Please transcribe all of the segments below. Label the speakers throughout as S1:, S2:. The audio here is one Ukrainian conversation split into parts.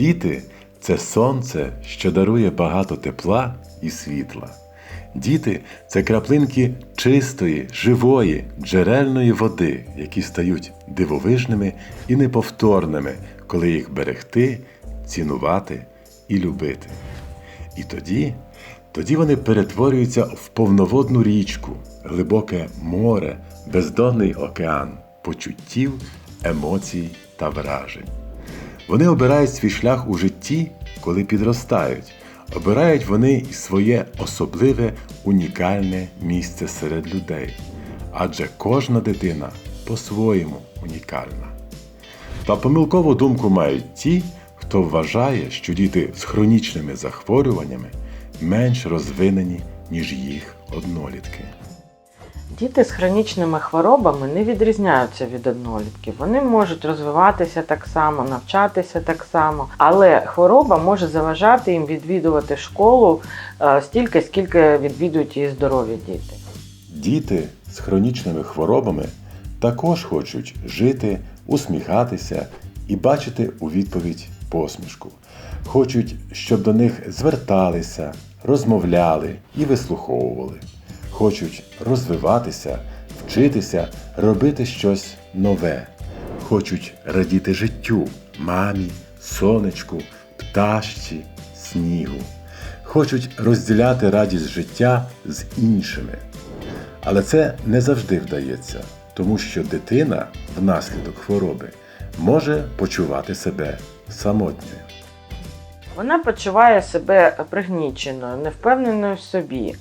S1: Діти це сонце, що дарує багато тепла і світла. Діти це краплинки чистої, живої, джерельної води, які стають дивовижними і неповторними, коли їх берегти, цінувати і любити. І тоді, тоді вони перетворюються в повноводну річку, глибоке море, бездонний океан почуттів, емоцій та вражень. Вони обирають свій шлях у житті, коли підростають. Обирають вони і своє особливе унікальне місце серед людей. Адже кожна дитина по-своєму унікальна. Та помилкову думку мають ті, хто вважає, що діти з хронічними захворюваннями менш розвинені, ніж їх однолітки.
S2: Діти з хронічними хворобами не відрізняються від однолітків. Вони можуть розвиватися так само, навчатися так само, але хвороба може заважати їм відвідувати школу е, стільки, скільки відвідують її здорові діти.
S1: Діти з хронічними хворобами також хочуть жити, усміхатися і бачити у відповідь посмішку. Хочуть, щоб до них зверталися, розмовляли і вислуховували. Хочуть розвиватися, вчитися, робити щось нове. Хочуть радіти життю, мамі, сонечку, пташці, снігу. Хочуть розділяти радість життя з іншими. Але це не завжди вдається, тому що дитина внаслідок хвороби може почувати себе самотньою.
S2: Вона почуває себе пригніченою, невпевненою в собі.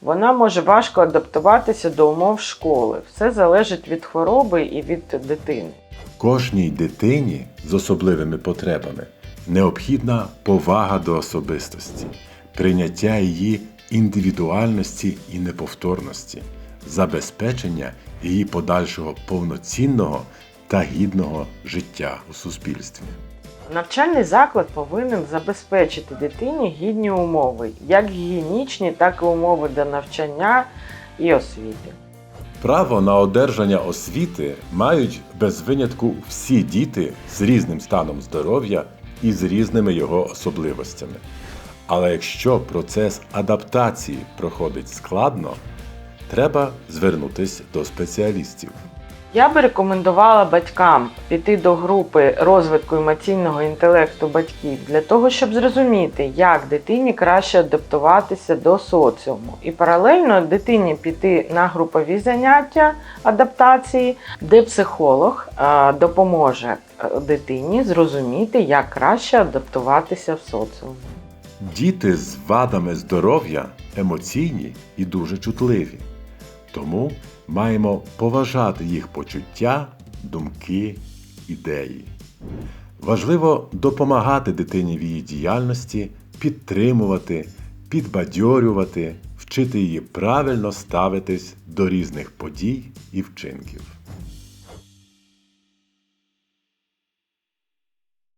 S2: Вона може важко адаптуватися до умов школи. Все залежить від хвороби і від дитини.
S1: Кожній дитині з особливими потребами необхідна повага до особистості, прийняття її індивідуальності і неповторності, забезпечення її подальшого повноцінного та гідного життя у суспільстві.
S2: Навчальний заклад повинен забезпечити дитині гідні умови, як гігієнічні, так і умови до навчання і освіти.
S1: Право на одержання освіти мають без винятку всі діти з різним станом здоров'я і з різними його особливостями. Але якщо процес адаптації проходить складно, треба звернутися до спеціалістів.
S2: Я би рекомендувала батькам піти до групи розвитку емоційного інтелекту батьків для того, щоб зрозуміти, як дитині краще адаптуватися до соціуму, і паралельно дитині піти на групові заняття адаптації, де психолог е, допоможе е, дитині зрозуміти, як краще адаптуватися в соціумі.
S1: Діти з вадами здоров'я емоційні і дуже чутливі. Тому маємо поважати їх почуття, думки, ідеї. Важливо допомагати дитині в її діяльності, підтримувати, підбадьорювати, вчити її правильно ставитись до різних подій і вчинків.